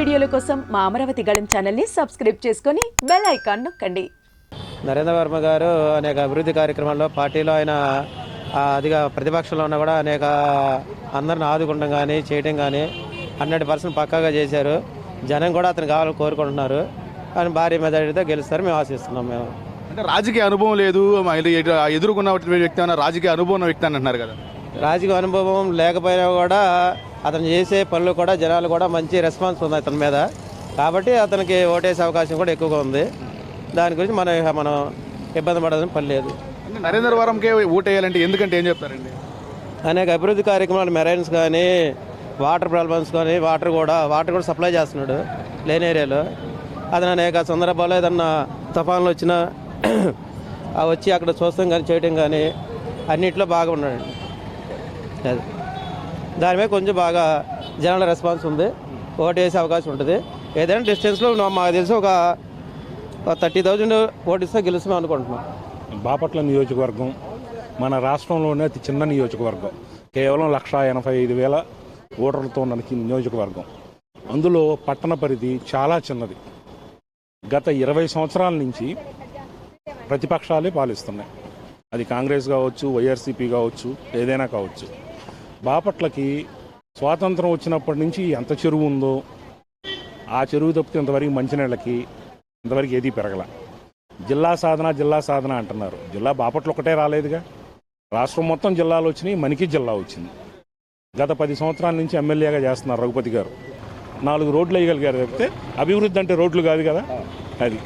వీడియోల కోసం మా అమరావతి గళం ఛానల్ని సబ్స్క్రైబ్ చేసుకొని బెల్ ఐకాన్ నొక్కండి. నరేంద్ర వర్మ గారు అనేక అభివృద్ధి కార్యక్రమాల్లో పార్టీలో ఆయన అదిగా ప్రతిపక్షంలో ఉన్నా కూడా అనేక అందరిని ఆదుకుంటాం కానీ చేయడం కానీ హండ్రెడ్ పర్సెంట్ పక్కాగా చేశారు. జనం కూడా అతను కావాలని కోరుకుంటున్నారు. కానీ భారీ మెజారిటీతో గెలుస్తారు మేము ఆశిస్తున్నాం మేము. అంటే రాజకీయ అనుభవం లేదు. ఎదుర్కొన్న వ్యక్తి అన్న రాజకీయ అనుభవం ఉన్న వ్యక్తి అని అంటున్నారు కదా. రాజకీయ అనుభవం లేకపోయినా కూడా అతను చేసే పనులు కూడా జనాలు కూడా మంచి రెస్పాన్స్ ఉంది అతని మీద. కాబట్టి అతనికి ఓటేసే అవకాశం కూడా ఎక్కువగా ఉంది. దాని గురించి మనం మనం ఇబ్బంది పడాల్సిన పని లేదు. నరేంద్ర వరంకే ఓటేయాలంటే ఎందుకంటే ఏం చెప్తారండి? అనేక అభివృద్ధి కార్యక్రమాలు మెరైన్స్ కానీ వాటర్ ప్రాబ్లమ్స్ కానీ వాటర్ కూడా వాటర్ కూడా సప్లై చేస్తున్నాడు లేని ఏరియాలో. అతను అనేక సందర్భాల్లో ఏదన్నా తుఫాన్లు వచ్చినా వచ్చి అక్కడ చూస్తాం కానీ చేయడం కానీ అన్నిట్లో బాగా ఉన్నాడు అది. దాని మీద కొంచెం బాగా జనాల రెస్పాన్స్ ఉంది. ఓటు వేసే అవకాశం ఉంటుంది. ఏదైనా డిస్టెన్స్లో మాకు తెలిసి ఒక థర్టీ థౌజండ్ ఓటిస్తే గెలుస్తాం అనుకుంటున్నాం. బాపట్ల నియోజకవర్గం మన రాష్ట్రంలోనే అతి చిన్న నియోజకవర్గం. కేవలం లక్ష ఎనభై ఐదు వేల ఓటర్లతో ఉన్న నియోజకవర్గం. అందులో పట్టణ పరిధి చాలా చిన్నది. గత ఇరవై సంవత్సరాల నుంచి ప్రతిపక్షాలే పాలిస్తున్నాయి. అది కాంగ్రెస్ కావచ్చు వైఆర్సీపీ కావచ్చు ఏదైనా కావచ్చు. బాపట్లకి స్వాతంత్రం వచ్చినప్పటి నుంచి ఎంత చెరువు ఉందో ఆ చెరువు తప్పితే ఇంతవరకు మంచినీళ్ళకి ఇంతవరకు ఏదీ పెరగల. జిల్లా సాధన జిల్లా సాధన అంటున్నారు. జిల్లా బాపట్ల ఒకటే రాలేదుగా. రాష్ట్రం మొత్తం జిల్లాలు వచ్చినాయి మనకి జిల్లా వచ్చింది. గత పది సంవత్సరాల నుంచి ఎమ్మెల్యేగా చేస్తున్నారు రఘుపతి గారు. నాలుగు రోడ్లు వేయగలిగారు తప్పితే అభివృద్ధి అంటే రోడ్లు కాదు కదా. అది.